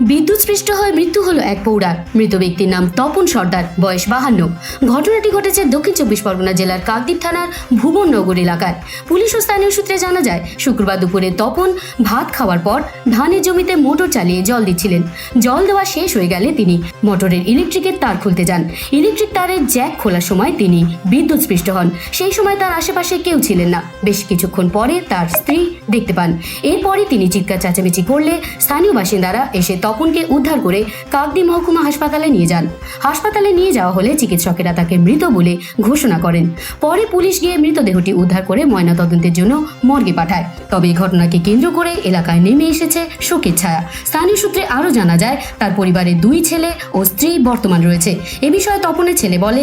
বিদ্যুৎস্পৃষ্ট হয়ে মৃত্যু হলো এক পৌরার মৃত ব্যক্তির নাম তপন সর্দার, বয়স বাহান্ন। ঘটনাটি ঘটেছে দক্ষিণ চব্বিশ পরগনা জেলার কাকদ্বীপ থানার ভুবননগর এলাকায়। পুলিশ ও স্থানীয় সূত্রে জানা যায়, শুক্রবার দুপুরে তপন ভাত খাওয়ার পর ধানের জমিতে মোটর চালিয়ে জল দিচ্ছিলেন। জল দেওয়া শেষ হয়ে গেলে তিনি মোটরের ইলেকট্রিকের তার খুলতে যান। ইলেকট্রিক তারের জ্যাক খোলার সময় তিনি বিদ্যুৎ বিদ্যুৎস্পৃষ্ট হন। সেই সময় তার আশেপাশে কেউ ছিলেন না। বেশ কিছুক্ষণ পরে তার স্ত্রী দেখতে পান। এরপরই তিনি চিৎকার, চেঁচামেচি করলে স্থানীয় বাসিন্দারা এসে তপনকে উদ্ধার করে কাকদি মহকুমা হাসপাতালে নিয়ে যান। হাসপাতালে নিয়ে যাওয়া হলে চিকিৎসকেরা তাকে মৃত বলে ঘোষণা করেন। পরে পুলিশ গিয়ে মৃতদেহটি উদ্ধার করে ময়নাতদন্তের জন্য মর্গে পাঠায়। তবে এই ঘটনাকে কেন্দ্র করে এলাকায় নেমে এসেছে শোকের ছায়া। স্থানীয় সূত্রে আরও জানা যায়, তার পরিবারে দুই ছেলে ও স্ত্রী বর্তমান রয়েছে। এ বিষয়ে তপনের ছেলে বলে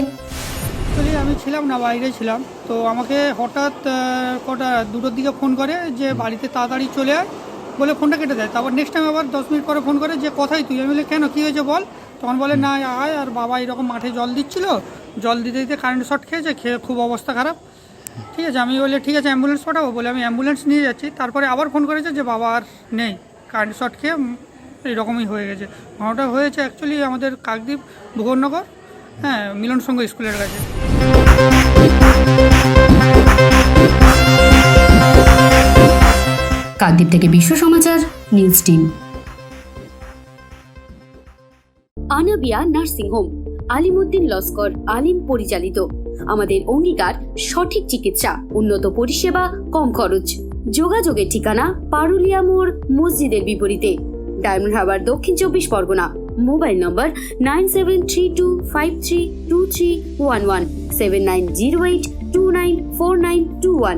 আমি ছিলাম না, বাইরে ছিলাম। তো আমাকে হঠাৎ কটা, দুটোর দিকে ফোন করে যে বাড়িতে তাড়াতাড়ি চলে আয়। বলে ফোনটা কেটে দেয়। তারপর নেক্সট টাইম আবার দশ মিনিট পরে ফোন করে যে কথাই তুই? আমি বলি, কেন? কী হয়েছে বল? তখন বলে, না, আয় আর বাবা এরকম মাঠে জল দিচ্ছিল। জল দিতে দিতে কারেন্ট শর্ট খেয়েছে, খেয়ে খুব অবস্থা খারাপ। ঠিক আছে? আমি বলে, ঠিক আছে অ্যাম্বুলেন্স পাঠাবো? বলে, আমি অ্যাম্বুলেন্স নিয়ে যাচ্ছি। তারপরে আবার ফোন করেছে যে, বাবা আর নেই। কারেন্ট শর্ট খেয়ে এরকমই হয়ে গেছে। ঘটনাটা হয়েছে অ্যাকচুয়ালি আমাদের কাকদ্বীপ ভুবননগর হ্যাঁ মিলন সংঘ স্কুলের কাছে। কাকদ্বীপ থেকে Biswa Samachar, news team. Anabia nursing home, Alimuddin Laskar, Alim পরিচালিত। আমাদের অঙ্গীকার, সঠিক চিকিৎসা, উন্নত পরিষেবা, কম খরচ। যোগাযোগের ঠিকানা, পারুলিয়া মোড়, মসজিদের বিপরীতে। ডায়মন্ড হারবার দক্ষিণ চব্বিশ Pargana. Mobile number nine seven three two five three two three one one, seven nine zero eight two nine four nine two one.